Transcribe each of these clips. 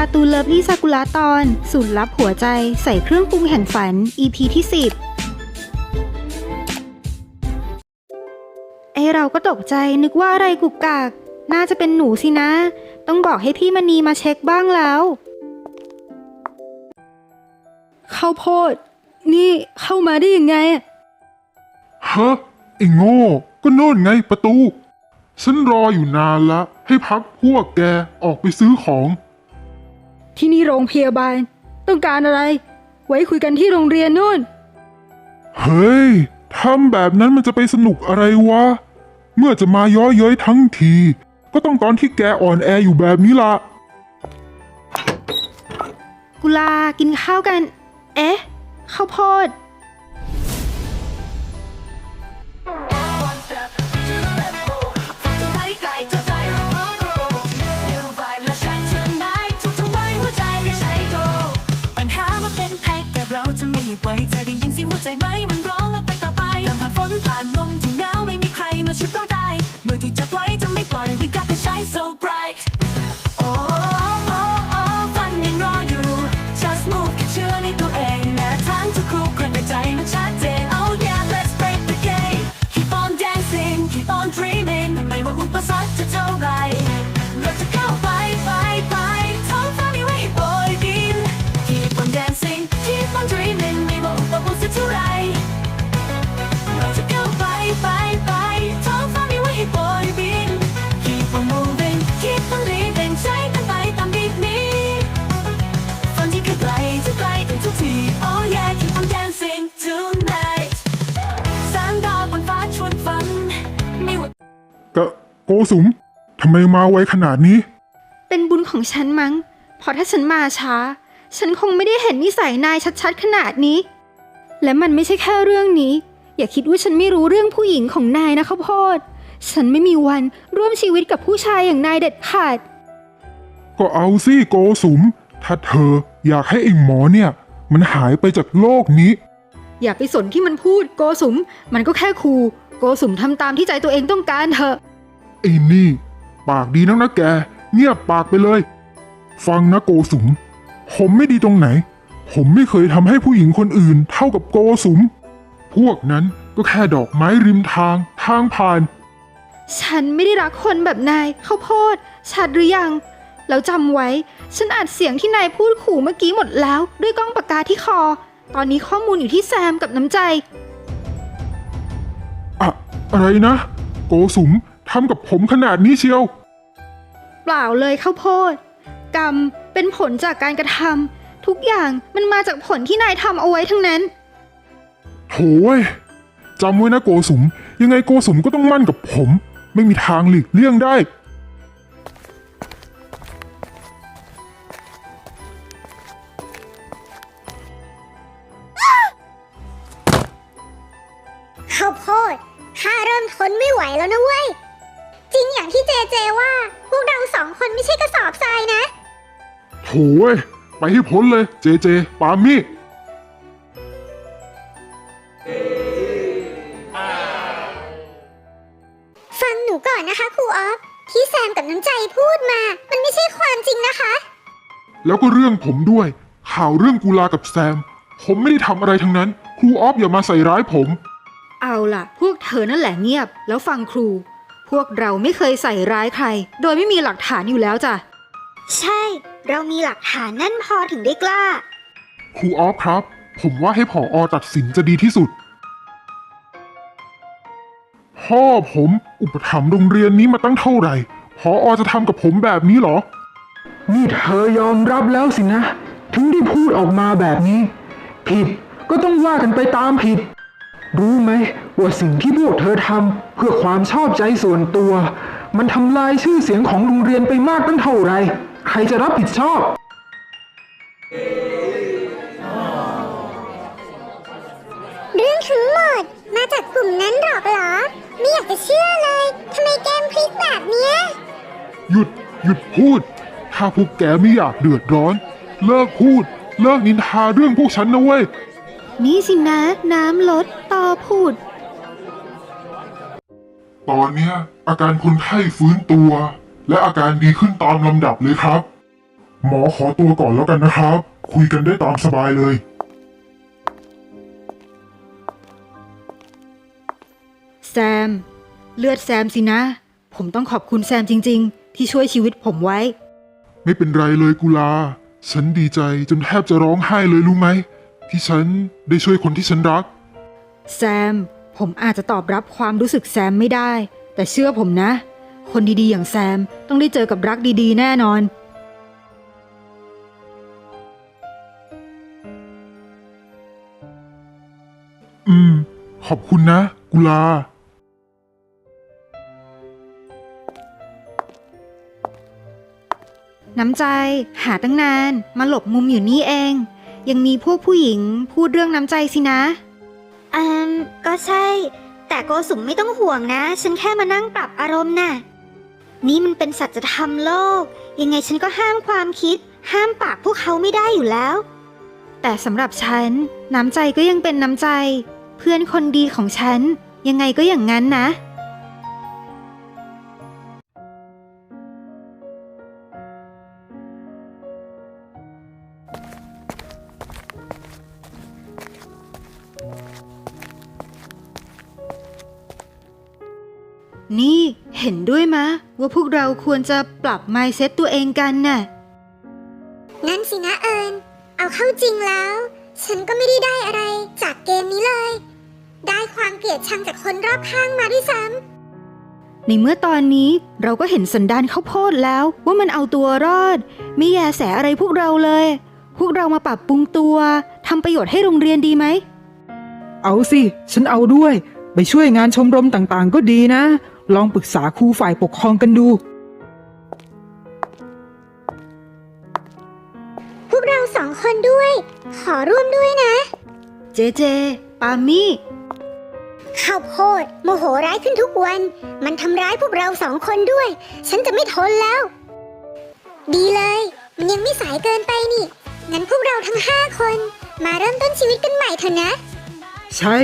การ์ตูนเลิฟลี่ซากุระตอนสูตรลับหัวใจใส่เครื่องปรุงแห่งฝัน EP ที่ 10 ไอเราก็ตกใจนึกว่าอะไรกุกกาก น่าจะเป็นหนูสินะ ต้องบอกให้พี่มณีมาเช็คบ้างแล้วข้าวโพด นี่เข้ามาได้ยังไง ฮะไอ้โง่ ก็โน่นไงประตู ฉันรออยู่นานละ ให้พักพวกแกออกไปซื้อของ ที่นี่โรงพยาบาล ต้องการอะไร ไว้คุยกันที่โรงเรียนนู่น เฮ้ยทำแบบนั้นมันจะไปสนุกอะไรวะ เมื่อจะมาย้อเย้ยทั้งที ก็ต้องตอนที่แกอ่อนแออยู่แบบนี้ละกุลากินข้าวกัน เอ๊ะข้าวโพด ใจไหมมันร้องแล้วไปต่อไปลำผ่านฝนผ่านลมที่หนาวไม่มีใครมาช่วยเราได้ สุมทำไมมาไวขนาดนี้ เป็นบุญของฉันมั้ง เพราะถ้าฉันมาช้า ฉันคงไม่ได้เห็นนิสัยนายชัดๆขนาดนี้ และมันไม่ใช่แค่เรื่องนี้ อย่าคิดว่าฉันไม่รู้เรื่องผู้หญิงของนายนะข้าวโพดฉันไม่มีวันร่วมชีวิตกับผู้ชายอย่างนายเด็ดขาด ก็เอาสิโกสุม ถ้าเธออยากให้ไอ้หมอเนี่ย มันหายไปจากโลกนี้ อย่าไปสนที่มันพูดโกสุม มันก็แค่คูโกสุมทำตามที่ใจตัวเองต้องการเถอะ ไอ้นี่ ปากดีนักนะแก เงียบปากไปเลย ฟังนะโกสุม ผมไม่ดีตรงไหน ผมไม่เคยทำให้ผู้หญิงคนอื่นเท่ากับโกสุม พวกนั้นก็แค่ดอกไม้ริมทาง ทางผ่าน ฉันไม่ได้รักคนแบบนายข้าวโพดชัดหรือยัง แล้วจำไว้ ฉันอัดเสียงที่นายพูดขู่เมื่อกี้หมดแล้ว ด้วยกล้องปากกาที่คอ ตอนนี้ข้อมูลอยู่ที่แซมกับน้ำใจ อะอะไรนะ โกสุม ทำกับผมขนาดนี้เชียว เปล่าเลยข้าวโพด กรรมเป็นผลจากการกระทำทุกอย่างมันมาจากผลที่นายทำเอาไว้ทั้งนั้น โถยจำไว้นะโกสุม ยังไงโกสุมก็ต้องมั่นกับผม ไม่มีทางหลีกเลี่ยงได้ ข้าวโพดข้าเริ่มทนไม่ไหวแล้วนะเว้ยจริง อย่างที่เจเจว่า พวกเราสองคนไม่ใช่กระสอบทรายนะ โถยไปให้พ้นเลย เจเจ ปามี่ ฟังหนูก่อนนะคะครูออฟที่แซมกับน้ำใจพูดมา มันไม่ใช่ความจริงนะคะ แล้วก็เรื่องผมด้วย ข่าวเรื่องกุลากับแซม ผมไม่ได้ทำอะไรทั้งนั้น ครูออฟอย่ามาใส่ร้ายผม เอาล่ะ พวกเธอนั่นแหละเงียบแล้วฟังครู พวกเราไม่เคยใส่ร้ายใคร โดยไม่มีหลักฐานอยู่แล้วจ้ะ ใช่ เรามีหลักฐานแน่นพอถึงได้กล้า ครูออฟครับ ผมว่าให้ผออตัดสินจะดีที่สุด พ่อผมอุปถัมภ์โรงเรียนนี้มาตั้งเท่าไหร่ผออจะทำกับผมแบบนี้เหรอ นี่เธอยอมรับแล้วสินะ ถึงได้พูดออกมาแบบนี้ ผิดก็ต้องว่ากันไปตามผิด รู้ไหมว่าสิ่งที่พวกเธอทำเพื่อความชอบใจส่วนตัว มันทำลายชื่อเสียงของโรงเรียนไปมากตั้งเท่าไหร่ใครจะรับผิดชอบ เรื่องทั้งหมดมาจากกลุ่มนั้นหรอกเหรอ ไม่อยากจะเชื่อเลยทำไมแกมพลิกแบบเนี้ย หยุดหยุดพูด ถ้าพวกแกไม่อยากเดือดร้อน เลิกพูด เลิกนินทาเรื่องพวกฉันนะเว้ย นี่สินะ น้ำลด ต่อพูด ตอนเนี้ยอาการคนไข้ฟื้นตัว และอาการดีขึ้นตามลำดับเลยครับ หมอขอตัวก่อนแล้วกันนะครับ คุยกันได้ตามสบายเลย แซม เลือดแซมสินะ ผมต้องขอบคุณแซมจริง ๆ ที่ช่วยชีวิตผมไว้ ไม่เป็นไรเลยกุลา ฉันดีใจจนแทบจะร้องไห้เลยรู้ไหม ที่ฉันได้ช่วยคนที่ฉันรัก แซม ผมอาจจะตอบรับความรู้สึกแซมไม่ได้ แต่เชื่อผมนะ คนดีๆ อย่างแซมต้องได้เจอกับรักดีๆ แน่นอน อืม ขอบคุณนะ กุลา น้ำใจ หาตั้งนาน มาหลบมุมอยู่นี่เอง ยังมีพวกผู้หญิงพูดเรื่องน้ำใจสินะ อืมก็ใช่ แต่โกสุมไม่ต้องห่วงนะ ฉันแค่มานั่งปรับอารมณ์น่ะ นี่มันเป็นสัจธรรมโลก ยังไงฉันก็ห้ามความคิด ห้ามปากพวกเขาไม่ได้อยู่แล้ว แต่สำหรับฉัน น้ำใจก็ยังเป็นน้ำใจ เพื่อนคนดีของฉัน ยังไงก็อย่างนั้นนะ นี่เห็นด้วยมะ ว่าพวกเราควรจะปรับ mindset ตัวเองกันน่ะ นั่นสินะเอิญเอาเข้าจริงแล้ว ฉันก็ไม่ได้ได้อะไรจากเกมนี้เลย ได้ความเกลียดชังจากคนรอบข้างมาด้วยซ้ในเมื่อตอนนี้เราก็เห็นสันดานข้าวโพดแล้ว ว่ามันเอาตัวรอดไม่แยแสอะไรพวกเราเลย พวกเรามาปรับปรุงตัวทำประโยชน์ให้โรงเรียนดีไหม เอาสิ ฉันเอาด้วย ไปช่วยงานชมรมต่างๆก็ดีนะ ลองปรึกษาครูฝ่ายปกครองกันดูำพวกเราสองคนด้วย ขอร่วมด้วยนะ เจเจ ปามี่ ข้าวโพดโมโหร้ายขึ้นทุกวัน มันทำร้ายพวกเราสองคนด้วย ฉันจะไม่ทนแล้ว ดีเลย มันยังไม่สายเกินไปนี่ งั้นพวกเราทั้งห้าคน มาเริ่มต้นชีวิตกันใหม่เถอะนะ ใช่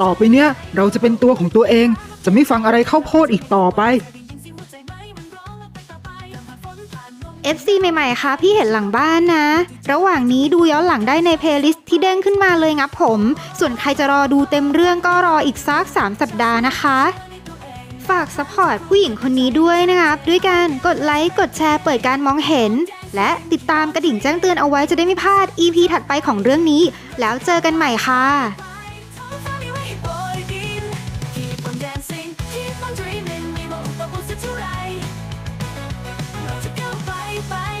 ต่อไปเนี้ยเราจะเป็นตัวของตัวเอง จะไม่ฟังอะไรเข้าโพดอีกต่อไป FC ใหม่ๆ ค่ะ พี่เห็นหลังบ้านนะ ระหว่างนี้ดูย้อนหลังได้ในเพลย์ลิสต์ที่เด้งขึ้นมาเลยงับผม ส่วนใครจะรอดูเต็มเรื่องก็รออีกสัก 3 สัปดาห์นะคะ ฝากสปอร์ตผู้หญิงคนนี้ด้วยนะครับ ด้วยการกดไลค์ กดแชร์ เปิดการมองเห็น และติดตามกระดิ่งแจ้งเตือนเอาไว้จะได้ไม่พลาด EP ถัดไปของเรื่องนี้ แล้วเจอกันใหม่ค่ะ